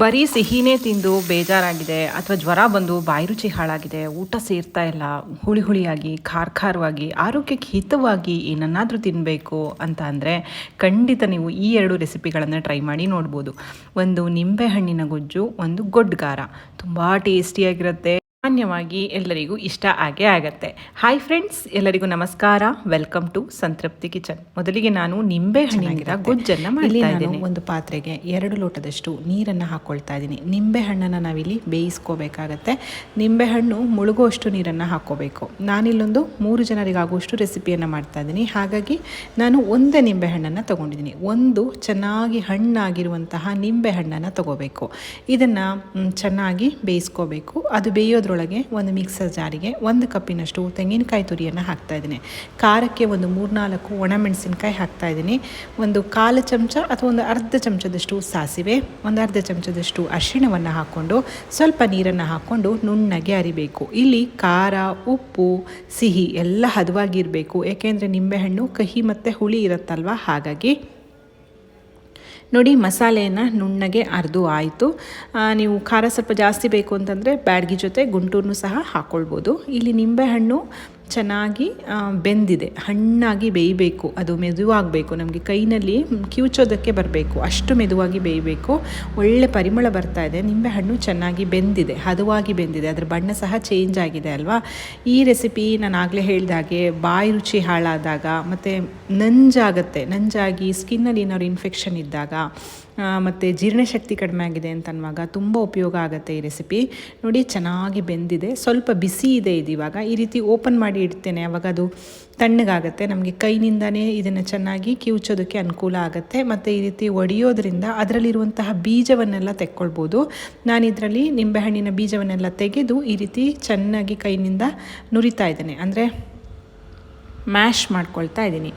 ಬರೀ ಸಿಹಿನೇ ತಿಂದು ಬೇಜಾರಾಗಿದೆ ಅಥವಾ ಜ್ವರ ಬಂದು ಬಾಯಿ ರುಚಿ ಹಾಳಾಗಿದೆ, ಊಟ ಸೇರ್ತಾ ಇಲ್ಲ, ಹುಳಿ ಹುಳಿಯಾಗಿ ಖಾರ ಖಾರವಾಗಿ ಆರೋಗ್ಯಕ್ಕೆ ಹಿತವಾಗಿ ಏನನ್ನಾದರೂ ತಿನ್ನಬೇಕು ಅಂತ ಅಂದರೆ ಖಂಡಿತ ನೀವು ಈ ಎರಡು ರೆಸಿಪಿಗಳನ್ನು ಟ್ರೈ ಮಾಡಿ ನೋಡ್ಬೋದು. ಒಂದು ನಿಂಬೆಹಣ್ಣಿನ ಗೊಜ್ಜು, ಒಂದು ಗೊಡ್ಗಾರ ತುಂಬ ಟೇಸ್ಟಿಯಾಗಿರುತ್ತೆ. ಸಾಮಾನ್ಯವಾಗಿ ಎಲ್ಲರಿಗೂ ಇಷ್ಟ ಆಗೇ ಆಗತ್ತೆ. ಹಾಯ್ ಫ್ರೆಂಡ್ಸ್ ಎಲ್ಲರಿಗೂ ನಮಸ್ಕಾರ. ವೆಲ್ಕಮ್ ಟು ಸಂತೃಪ್ತಿ ಕಿಚನ್ ಮೊದಲಿಗೆ ನಾನು ನಿಂಬೆ ಹಣ್ಣಿನಿಂದ ಗೊಜ್ಜನ್ನು ಮಾಡ್ತಾ ನಾನು ಒಂದು ಪಾತ್ರೆಗೆ ಎರಡು ಲೋಟದಷ್ಟು ನೀರನ್ನು ಹಾಕ್ಕೊಳ್ತಾ ಇದ್ದೀನಿ. ನಿಂಬೆ ಹಣ್ಣನ್ನು ನಾವಿಲ್ಲಿ ಬೇಯಿಸ್ಕೋಬೇಕಾಗತ್ತೆ. ನಿಂಬೆಹಣ್ಣು ಮುಳುಗುವಷ್ಟು ನೀರನ್ನು ಹಾಕ್ಕೋಬೇಕು ನಾನಿಲ್ಲೊಂದು ಮೂರು ಜನರಿಗಾಗುವಷ್ಟು ರೆಸಿಪಿಯನ್ನು ಮಾಡ್ತಾ ಇದ್ದೀನಿ. ಹಾಗಾಗಿ ನಾನು ಒಂದೇ ನಿಂಬೆ ಹಣ್ಣನ್ನು ತೊಗೊಂಡಿದ್ದೀನಿ. ಒಂದು ಚೆನ್ನಾಗಿ ಹಣ್ಣಾಗಿರುವಂತಹ ನಿಂಬೆ ಹಣ್ಣನ್ನು ತಗೋಬೇಕು. ಇದನ್ನು ಚೆನ್ನಾಗಿ ಬೇಯಿಸ್ಕೋಬೇಕು. ಅದು ಬೇಯೋದ್ರೊಳಗೆ ಒಂದು ಮಿಕ್ಸರ್ ಜಾರಿಗೆ ಒಂದು ಕಪ್ಪಿನಷ್ಟು ತೆಂಗಿನಕಾಯಿ ತುರಿಯನ್ನು ಹಾಕ್ತಾ ಇದ್ದೀನಿ. ಖಾರಕ್ಕೆ ಒಂದು ಮೂರ್ನಾಲ್ಕು ಹಾಕ್ತಾ ಇದ್ದೀನಿ. ಒಂದು ಕಾಲು ಚಮಚ ಅಥವಾ ಒಂದು ಅರ್ಧ ಚಮಚದಷ್ಟು ಸಾಸಿವೆ, ಒಂದು ಅರ್ಧ ಚಮಚದಷ್ಟು ಅರಿಶಿಣವನ್ನು ಹಾಕ್ಕೊಂಡು ಸ್ವಲ್ಪ ನೀರನ್ನು ಹಾಕ್ಕೊಂಡು ನುಣ್ಣಗೆ ಅರಿಬೇಕು. ಇಲ್ಲಿ ಖಾರ, ಉಪ್ಪು, ಸಿಹಿ ಎಲ್ಲ ಹದವಾಗಿರಬೇಕು. ಏಕೆಂದರೆ ನಿಂಬೆಹಣ್ಣು, ಕಹಿ ಮತ್ತು ಹುಳಿ ಇರುತ್ತಲ್ವ? ಹಾಗಾಗಿ ನೋಡಿ ಮಸಾಲೆಯನ್ನು ನುಣ್ಣಗೆ ಅರ್ದು ಆಯಿತು. ನೀವು ಖಾರ ಸ್ವಲ್ಪ ಜಾಸ್ತಿ ಬೇಕು ಅಂತಂದರೆ ಬ್ಯಾಡ್ಗಿ ಜೊತೆ ಗುಂಟೂರನ್ನು ಸಹ ಹಾಕ್ಕೊಳ್ಬೋದು ಇಲ್ಲಿ ನಿಂಬೆಹಣ್ಣು ಚೆನ್ನಾಗಿ ಬೆಂದಿದೆ. ಹಣ್ಣಾಗಿ ಬೇಯಬೇಕು. ಅದು ಮೆದುವಾಗಬೇಕು. ನಮಗೆ ಕೈನಲ್ಲಿ ಕಿವುಚೋದಕ್ಕೆ ಬರಬೇಕು. ಅಷ್ಟು ಮೆದುವಾಗಿ ಬೇಯಬೇಕು. ಒಳ್ಳೆ ಪರಿಮಳ ಬರ್ತಾ ಇದೆ. ನಿಂಬೆ ಹಣ್ಣು ಚೆನ್ನಾಗಿ ಬೆಂದಿದೆ. ಹದವಾಗಿ ಬೆಂದಿದೆ. ಅದರ ಬಣ್ಣ ಸಹ ಚೇಂಜ್ ಆಗಿದೆ ಅಲ್ವಾ? ಈ ರೆಸಿಪಿ ನಾನು ಆಗಲೇ ಹೇಳಿದಾಗೆ ಬಾಯಿ ರುಚಿ ಹಾಳಾದಾಗ ಮತ್ತು ನಂಜಾಗುತ್ತೆ. ನಂಜಾಗಿ ಸ್ಕಿನ್ನಲ್ಲಿ ಏನಾದ್ರು ಇನ್ಫೆಕ್ಷನ್ ಇದ್ದಾಗ ಮತ್ತು ಜೀರ್ಣಶಕ್ತಿ ಕಡಿಮೆ ಆಗಿದೆ ಅಂತ ಅನ್ನುವಾಗ ತುಂಬ ಉಪಯೋಗ ಆಗುತ್ತೆ ಈ ರೆಸಿಪಿ ನೋಡಿ, ಚೆನ್ನಾಗಿ ಬೆಂದಿದೆ. ಸ್ವಲ್ಪ ಬಿಸಿ ಇದೆ ಇದು ಇವಾಗ. ಈ ರೀತಿ ಓಪನ್ ಮಾಡಿ ಇಡ್ತೇನೆ, ಅವಾಗ ಅದು ತಣ್ಣಗಾಗುತ್ತೆ. ನಮಗೆ ಕೈನಿಂದನೇ ಇದನ್ನು ಚೆನ್ನಾಗಿ ಕಿವುಚೋದಕ್ಕೆ ಅನುಕೂಲ ಆಗುತ್ತೆ. ಮತ್ತು ಈ ರೀತಿ ಒಡೆಯೋದ್ರಿಂದ ಅದರಲ್ಲಿರುವಂತಹ ಬೀಜವನ್ನೆಲ್ಲ ತೆಕ್ಕೊಳ್ಬೋದು. ನಾನು ಇದರಲ್ಲಿ ನಿಂಬೆಹಣ್ಣಿನ ಬೀಜವನ್ನೆಲ್ಲ ತೆಗೆದು ಈ ರೀತಿ ಚೆನ್ನಾಗಿ ಕೈನಿಂದ ನುರಿತಾ ಇದ್ದೇನೆ. ಅಂದರೆ ಮ್ಯಾಶ್ ಮಾಡ್ಕೊಳ್ತಾ ಇದ್ದೀನಿ.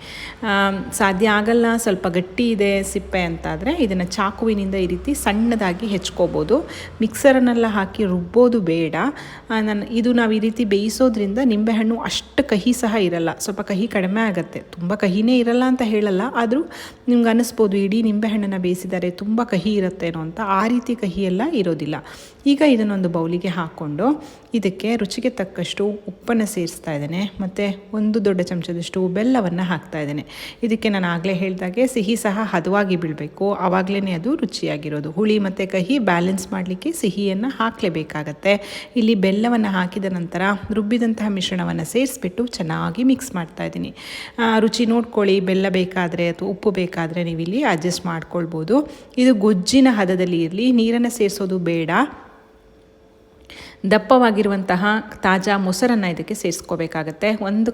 ಸಾಧ್ಯ ಆಗಲ್ಲ, ಸ್ವಲ್ಪ ಗಟ್ಟಿ ಇದೆ ಸಿಪ್ಪೆ ಅಂತಾದರೆ ಇದನ್ನು ಚಾಕುವಿನಿಂದ ಈ ರೀತಿ ಸಣ್ಣದಾಗಿ ಹೆಚ್ಕೋಬೋದು. ಮಿಕ್ಸರನ್ನೆಲ್ಲ ಹಾಕಿ ರುಬ್ಬೋದು ಬೇಡ. ನಾನು, ಇದು ನಾವು ಈ ರೀತಿ ಬೇಯಿಸೋದ್ರಿಂದ ನಿಂಬೆಹಣ್ಣು ಅಷ್ಟು ಕಹಿ ಸಹ ಇರಲ್ಲ. ಸ್ವಲ್ಪ ಕಹಿ ಕಡಿಮೆ ಆಗುತ್ತೆ. ತುಂಬ ಕಹಿನೇ ಇರಲ್ಲ ಅಂತ ಹೇಳಲ್ಲ. ಆದರೂ ನಿಮ್ಗೆ ಅನ್ನಿಸ್ಬೋದು ಇಡೀ ನಿಂಬೆಹಣ್ಣನ್ನು ಬೇಯಿಸಿದರೆ, ತುಂಬ ಕಹಿ ಇರುತ್ತೇನೋ ಅಂತ ಆ ರೀತಿ ಕಹಿಯೆಲ್ಲ ಇರೋದಿಲ್ಲ. ಈಗ ಇದನ್ನೊಂದು ಬೌಲಿಗೆ ಹಾಕ್ಕೊಂಡು ಇದಕ್ಕೆ ರುಚಿಗೆ ತಕ್ಕಷ್ಟು ಉಪ್ಪನ್ನು ಸೇರಿಸ್ತಾ ಇದ್ದೇನೆ. ಮತ್ತು ಒಂದು ದೊಡ್ಡ ಚಮಚದಷ್ಟು ಬೆಲ್ಲವನ್ನು ಹಾಕ್ತಾ ಇದ್ದೇನೆ. ಇದಕ್ಕೆ ನಾನು ಆಗಲೇ ಹೇಳಿದಾಗೆ ಸಿಹಿ ಸಹ ಹದವಾಗಿ ಬೀಳಬೇಕು. ಆವಾಗಲೇ ಅದು ರುಚಿಯಾಗಿರೋದು. ಹುಳಿ ಮತ್ತು ಕಹಿ ಬ್ಯಾಲೆನ್ಸ್ ಮಾಡಲಿಕ್ಕೆ ಸಿಹಿಯನ್ನು ಹಾಕಲೇಬೇಕಾಗತ್ತೆ. ಇಲ್ಲಿ ಬೆಲ್ಲವನ್ನು ಹಾಕಿದ ನಂತರ ರುಬ್ಬಿದಂತಹ ಮಿಶ್ರಣವನ್ನು ಸೇರಿಸ್ಬಿಟ್ಟು ಚೆನ್ನಾಗಿ ಮಿಕ್ಸ್ ಮಾಡ್ತಾ ಇದ್ದೀನಿ. ರುಚಿ ನೋಡ್ಕೊಳ್ಳಿ. ಬೆಲ್ಲ ಬೇಕಾದರೆ ಅಥವಾ ಉಪ್ಪು ಬೇಕಾದರೆ ನೀವು ಇಲ್ಲಿ ಅಡ್ಜಸ್ಟ್ ಮಾಡ್ಕೊಳ್ಬೋದು. ಇದು ಗೊಜ್ಜಿನ ಹದದಲ್ಲಿ ಇರಲಿ. ನೀರನ್ನು ಸೇರಿಸೋದು ಬೇಡ. ದಪ್ಪವಾಗಿರುವಂತಹ ತಾಜಾ ಮೊಸರನ್ನು ಇದಕ್ಕೆ ಸೇರಿಸ್ಕೋಬೇಕಾಗತ್ತೆ. ಒಂದು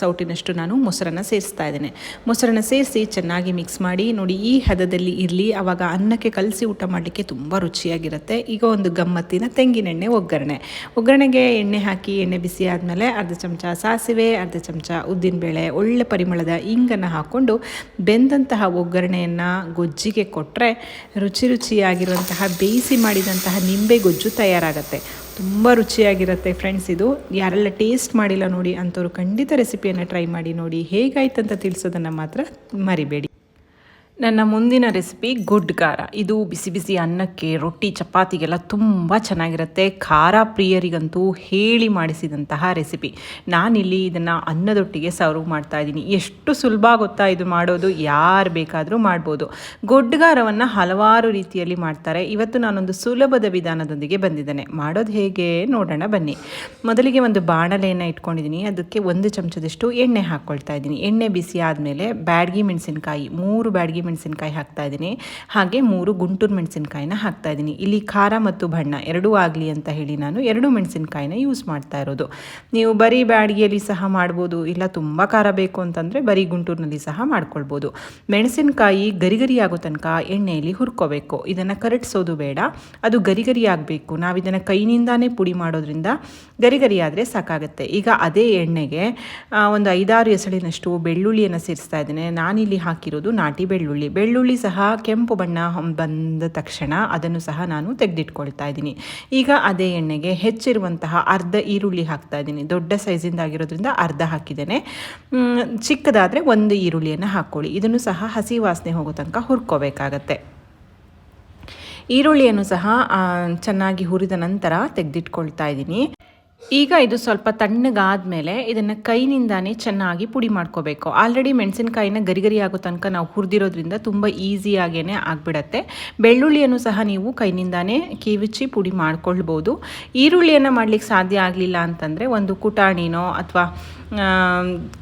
ಸೌಟಿನಷ್ಟು ನಾನು ಮೊಸರನ್ನು ಸೇರಿಸ್ತಾ ಇದ್ದೇನೆ. ಮೊಸರನ್ನು ಸೇರಿಸಿ ಚೆನ್ನಾಗಿ ಮಿಕ್ಸ್ ಮಾಡಿ, ನೋಡಿ ಈ ಹದದಲ್ಲಿ ಇರಲಿ. ಆವಾಗ ಅನ್ನಕ್ಕೆ ಕಲಸಿ ಊಟ ಮಾಡಲಿಕ್ಕೆ ತುಂಬ ರುಚಿಯಾಗಿರುತ್ತೆ. ಈಗ ಒಂದು ಗಮ್ಮತ್ತಿನ ತೆಂಗಿನೆಣ್ಣೆ ಒಗ್ಗರಣೆ. ಒಗ್ಗರಣೆಗೆ ಎಣ್ಣೆ ಹಾಕಿ, ಎಣ್ಣೆ ಬಿಸಿ ಆದಮೇಲೆ ಅರ್ಧ ಚಮಚ ಸಾಸಿವೆ, ಅರ್ಧ ಚಮಚ ಉದ್ದಿನಬೇಳೆ, ಒಳ್ಳೆ ಪರಿಮಳದ ಇಂಗನ್ನು ಹಾಕ್ಕೊಂಡು ಬೆಂದಂತಹ ಒಗ್ಗರಣೆಯನ್ನು ಗೊಜ್ಜಿಗೆ ಕೊಟ್ಟರೆ ರುಚಿ ರುಚಿಯಾಗಿರುವಂತಹ, ಬೇಯಿಸಿ ಮಾಡಿದಂತಹ ನಿಂಬೆ ಗೊಜ್ಜು ತಯಾರಾಗತ್ತೆ. ತುಂಬ ರುಚಿಯಾಗಿರುತ್ತೆ ಫ್ರೆಂಡ್ಸ್ ಇದು. ಯಾರೆಲ್ಲ ಟೇಸ್ಟ್ ಮಾಡಿಲ್ಲ ನೋಡಿ ಅಂಥವ್ರು ಖಂಡಿತ ರೆಸಿಪಿಯನ್ನು ಟ್ರೈ ಮಾಡಿ ನೋಡಿ. ಹೇಗಾಯ್ತು ಅಂತ ತಿಳಿಸೋದನ್ನು ಮಾತ್ರ ಮರಿಬೇಡಿ. ನನ್ನ ಮುಂದಿನ ರೆಸಿಪಿ ಗುಡ್ ಖಾರ ಇದು ಬಿಸಿ ಬಿಸಿ ಅನ್ನಕ್ಕೆ, ರೊಟ್ಟಿ, ಚಪಾತಿಗೆಲ್ಲ ತುಂಬ ಚೆನ್ನಾಗಿರುತ್ತೆ. ಖಾರ ಪ್ರಿಯರಿಗಂತೂ ಹೇಳಿ ಮಾಡಿಸಿದಂತಹ ರೆಸಿಪಿ ನಾನಿಲ್ಲಿ ಇದನ್ನು ಅನ್ನದೊಟ್ಟಿಗೆ ಸರ್ವ್ ಮಾಡ್ತಾ ಇದ್ದೀನಿ. ಎಷ್ಟು ಸುಲಭ ಗೊತ್ತಾ ಇದು ಮಾಡೋದು? ಯಾರು ಬೇಕಾದರೂ ಮಾಡ್ಬೋದು. ಗೊಡ್ಗಾರವನ್ನು ಹಲವಾರು ರೀತಿಯಲ್ಲಿ ಮಾಡ್ತಾರೆ. ಇವತ್ತು ನಾನೊಂದು ಸುಲಭದ ವಿಧಾನದೊಂದಿಗೆ ಬಂದಿದ್ದೇನೆ. ಮಾಡೋದು ಹೇಗೆ? ನೋಡೋಣ, ಬನ್ನಿ. ಮೊದಲಿಗೆ ಒಂದು ಬಾಣಲೆಯನ್ನು ಇಟ್ಕೊಂಡಿದ್ದೀನಿ. ಅದಕ್ಕೆ ಒಂದು ಚಮಚದಷ್ಟು ಎಣ್ಣೆ ಹಾಕ್ಕೊಳ್ತಾ ಇದ್ದೀನಿ. ಎಣ್ಣೆ ಬಿಸಿ ಆದಮೇಲೆ ಬ್ಯಾಡ್ಗಿ ಮೆಣಸಿನ್ಕಾಯಿ, ಮೂರು ಬ್ಯಾಡ್ಗಿ ಮೆಣಸಿನ್ಕಾಯಿ ಹಾಕ್ತಾ ಇದ್ದೀನಿ. ಹಾಗೆ ಮೂರು ಗುಂಟೂರು ಮೆಣಸಿನ್ಕಾಯಿನ ಹಾಕ್ತಾ ಇದ್ದೀನಿ. ಇಲ್ಲಿ ಖಾರ ಮತ್ತು ಬಣ್ಣ ಎರಡೂ ಆಗಲಿ ಅಂತ ಹೇಳಿ ನಾನು ಎರಡು ಮೆಣಸಿನ್ಕಾಯಿನ ಯೂಸ್ ಮಾಡ್ತಾ ಇರೋದು. ನೀವು ಬರೀ ಬ್ಯಾಡಿಗೆಯಲ್ಲಿ ಸಹ ಮಾಡ್ಬೋದು, ಇಲ್ಲ ತುಂಬ ಖಾರ ಬೇಕು ಅಂತಂದರೆ ಬರೀ ಗುಂಟೂರಿನಲ್ಲಿ ಸಹ ಮಾಡ್ಕೊಳ್ಬೋದು. ಮೆಣಸಿನಕಾಯಿ ಗರಿ ಗರಿ ಆಗೋ ತನಕ ಎಣ್ಣೆಯಲ್ಲಿ ಹುರ್ಕೋಬೇಕು. ಇದನ್ನು ಕರಟಿಸೋದು ಬೇಡ. ಅದು ಗರಿಗರಿ ಗರಿ ಆಗಬೇಕು ನಾವು ಇದನ್ನು ಕೈನಿಂದಾನೇ ಪುಡಿ ಮಾಡೋದ್ರಿಂದ ಗರಿ ಗರಿ ಆದರೆ ಸಾಕಾಗುತ್ತೆ. ಈಗ ಅದೇ ಎಣ್ಣೆಗೆ ಒಂದು ಐದಾರು ಎಸಳಿನಷ್ಟು ಬೆಳ್ಳುಳ್ಳಿಯನ್ನು ಸೇರಿಸ್ತಾ ಇದ್ದೇನೆ. ನಾನಿಲ್ಲಿ ಹಾಕಿರೋದು ನಾಟಿ ಬೆಳ್ಳುಳ್ಳಿ. ಬೆಳ್ಳುಳ್ಳಿ. ಸಹ ಕೆಂಪು ಬಣ್ಣ ಬಂದ ತಕ್ಷಣ ಅದನ್ನು ಸಹ ನಾನು ತೆಗೆದಿಟ್ಕೊಳ್ತಾ ಇದ್ದೀನಿ. ಈಗ ಅದೇ ಎಣ್ಣೆಗೆ ಹೆಚ್ಚಿರುವಂತಹ ಅರ್ಧ ಈರುಳ್ಳಿ ಹಾಕ್ತಾ ಇದ್ದೀನಿ. ದೊಡ್ಡ ಸೈಜಿಂದ ಆಗಿರೋದ್ರಿಂದ ಅರ್ಧ ಹಾಕಿದ್ದೇನೆ. ಚಿಕ್ಕದಾದರೆ ಒಂದು ಈರುಳ್ಳಿಯನ್ನು ಹಾಕ್ಕೊಳ್ಳಿ. ಇದನ್ನು ಸಹ ಹಸಿ ವಾಸನೆ ಹೋಗೋ ತನಕ ಹುರ್ಕೋಬೇಕಾಗತ್ತೆ. ಈರುಳ್ಳಿಯನ್ನು ಸಹ ಚೆನ್ನಾಗಿ ಹುರಿದ ನಂತರ ತೆಗೆದಿಟ್ಕೊಳ್ತಾ ಇದ್ದೀನಿ. ಈಗ ಇದು ಸ್ವಲ್ಪ ತಣ್ಣಗಾದ್ಮೇಲೆ ಇದನ್ನು ಕೈನಿಂದಾನೇ ಚೆನ್ನಾಗಿ ಪುಡಿ ಮಾಡ್ಕೋಬೇಕು. ಆಲ್ರೆಡಿ ಮೆಣಸಿನಕಾಯಿನ ಗರಿಗರಿ ಗರಿ ಆಗೋ ತನಕ ನಾವು ಹುರಿದಿರೋದ್ರಿಂದ ತುಂಬ ಈಸಿಯಾಗೇ ಆಗಿಬಿಡತ್ತೆ. ಬೆಳ್ಳುಳ್ಳಿಯನ್ನು ಸಹ ನೀವು ಕೈನಿಂದಾನೇ ಕಿವಿಚಿ ಪುಡಿ ಮಾಡ್ಕೊಳ್ಬೋದು. ಈರುಳ್ಳಿಯನ್ನು ಮಾಡ್ಲಿಕ್ಕೆ ಸಾಧ್ಯ ಆಗಲಿಲ್ಲ ಅಂತಂದರೆ ಒಂದು ಕುಟಾಣಿನೋ ಅಥವಾ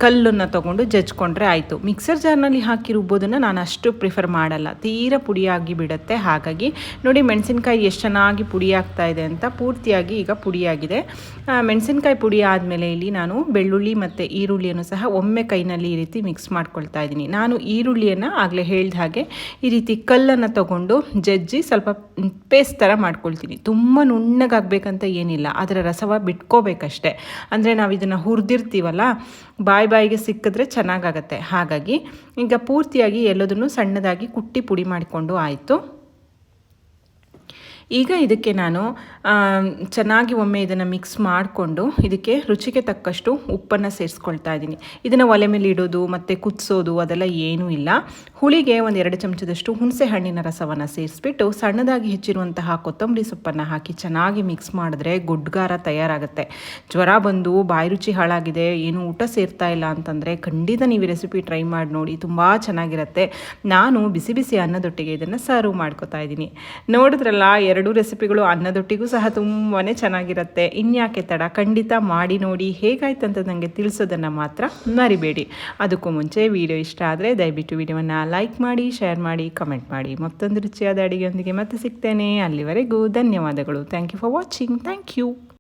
ಕಲ್ಲನ್ನು ತೊಗೊಂಡು ಜಜ್ಕೊಂಡ್ರೆ ಆಯಿತು. ಮಿಕ್ಸರ್ ಜಾರ್ನಲ್ಲಿ ಹಾಕಿ ರುಬ್ಬೋದನ್ನು ನಾನು ಅಷ್ಟು ಪ್ರಿಫರ್ ಮಾಡಲ್ಲ. ತೀರಾ ಪುಡಿಯಾಗಿ ಬಿಡುತ್ತೆ. ಹಾಗಾಗಿ ನೋಡಿ ಮೆಣಸಿನ್ಕಾಯಿ ಎಷ್ಟು ಚೆನ್ನಾಗಿ ಪುಡಿಯಾಗ್ತಾ ಇದೆ ಅಂತ ಪೂರ್ತಿಯಾಗಿ ಈಗ ಪುಡಿಯಾಗಿದೆ. ಮೆಣಸಿನ್ಕಾಯಿ ಪುಡಿ ಆದಮೇಲೆ ಇಲ್ಲಿ ನಾನು ಬೆಳ್ಳುಳ್ಳಿ ಮತ್ತು ಈರುಳ್ಳಿಯನ್ನು ಸಹ ಒಮ್ಮೆ ಕೈನಲ್ಲಿ ಈ ರೀತಿ ಮಿಕ್ಸ್ ಮಾಡ್ಕೊಳ್ತಾ ಇದ್ದೀನಿ. ನಾನು ಈರುಳ್ಳಿಯನ್ನು ಆಗಲೇ ಹೇಳ್ದ ಹಾಗೆ ಈ ರೀತಿ ಕಲ್ಲನ್ನು ತಗೊಂಡು ಜಜ್ಜಿ ಸ್ವಲ್ಪ ಪೇಸ್ಟ್ ಥರ ಮಾಡ್ಕೊಳ್ತೀನಿ. ತುಂಬ ನುಣ್ಣಗಾಗಬೇಕಂತ ಏನಿಲ್ಲ, ಅದರ ರಸವ ಬಿಟ್ಕೋಬೇಕಷ್ಟೆ. ಅಂದರೆ ನಾವು ಇದನ್ನು ಹುರಿದಿರ್ತೀವಲ್ಲ, ಬಾಯಿ ಬಾಯಿಗೆ ಸಿಕ್ಕಿದ್ರೆ ಚೆನ್ನಾಗಾಗತ್ತೆ. ಹಾಗಾಗಿ ಈಗ ಪೂರ್ತಿಯಾಗಿ ಎಲ್ಲದನ್ನು ಸಣ್ಣದಾಗಿ ಕುಟ್ಟಿ ಪುಡಿ ಮಾಡಿಕೊಂಡು ಆಯಿತು. ಈಗ ಇದಕ್ಕೆ ನಾನು ಚೆನ್ನಾಗಿ ಒಮ್ಮೆ ಇದನ್ನು ಮಿಕ್ಸ್ ಮಾಡಿಕೊಂಡು ಇದಕ್ಕೆ ರುಚಿಗೆ ತಕ್ಕಷ್ಟು ಉಪ್ಪನ್ನು ಸೇರಿಸ್ಕೊಳ್ತಾ ಇದ್ದೀನಿ. ಇದನ್ನು ಒಲೆ ಮೇಲೆ ಇಡೋದು, ಮತ್ತು ಕುದಿಸೋದು, ಅದೆಲ್ಲ ಏನೂ ಇಲ್ಲ. ಹುಳಿಗೆ ಒಂದು ಎರಡು ಚಮಚದಷ್ಟು ಹುಣಸೆ ಹಣ್ಣಿನ ರಸವನ್ನು ಸೇರಿಸ್ಬಿಟ್ಟು ಸಣ್ಣದಾಗಿ ಹೆಚ್ಚಿರುವಂತಹ ಕೊತ್ತಂಬರಿ ಸೊಪ್ಪನ್ನು ಹಾಕಿ ಚೆನ್ನಾಗಿ ಮಿಕ್ಸ್ ಮಾಡಿದ್ರೆ ಗುಡ್ಗಾರ ತಯಾರಾಗುತ್ತೆ. ಜ್ವರ ಬಂದು ಬಾಯಿ ರುಚಿ ಹಾಳಾಗಿದೆ, ಏನು ಊಟ ಸೇರ್ತಾ ಇಲ್ಲ ಅಂತಂದರೆ ಖಂಡಿತ ನೀವು ರೆಸಿಪಿ ಟ್ರೈ ಮಾಡಿ ನೋಡಿ, ತುಂಬ ಚೆನ್ನಾಗಿರುತ್ತೆ. ನಾನು ಬಿಸಿ ಬಿಸಿ ಅನ್ನದೊಟ್ಟಿಗೆ ಇದನ್ನು ಸರ್ವ್ ಮಾಡ್ಕೋತಾ ಇದ್ದೀನಿ. ನೋಡಿದ್ರಲ್ಲ ಎರಡೂ ರೆಸಿಪಿಗಳು ಅನ್ನದೊಟ್ಟಿಗೂ ಸಹ ತುಂಬಾ ಚೆನ್ನಾಗಿರುತ್ತೆ. ಇನ್ಯಾಕೆ ತಡ? ಖಂಡಿತ ಮಾಡಿ ನೋಡಿ. ಹೇಗಾಯ್ತು ಅಂತ ನನಗೆ ತಿಳಿಸೋದನ್ನು ಮಾತ್ರ ಮರಿಬೇಡಿ. ಅದಕ್ಕೂ ಮುಂಚೆ ವಿಡಿಯೋ ಇಷ್ಟ ಆದರೆ ದಯವಿಟ್ಟು ವಿಡಿಯೋವನ್ನು ಲೈಕ್ ಮಾಡಿ, ಶೇರ್ ಮಾಡಿ, ಕಮೆಂಟ್ ಮಾಡಿ. ಮತ್ತೊಂದು ರುಚಿಯಾದ ಅಡುಗೆಯೊಂದಿಗೆ ಮತ್ತೆ ಸಿಗ್ತೇನೆ. ಅಲ್ಲಿವರೆಗೂ ಧನ್ಯವಾದಗಳು. Thank you for watching. Thank you.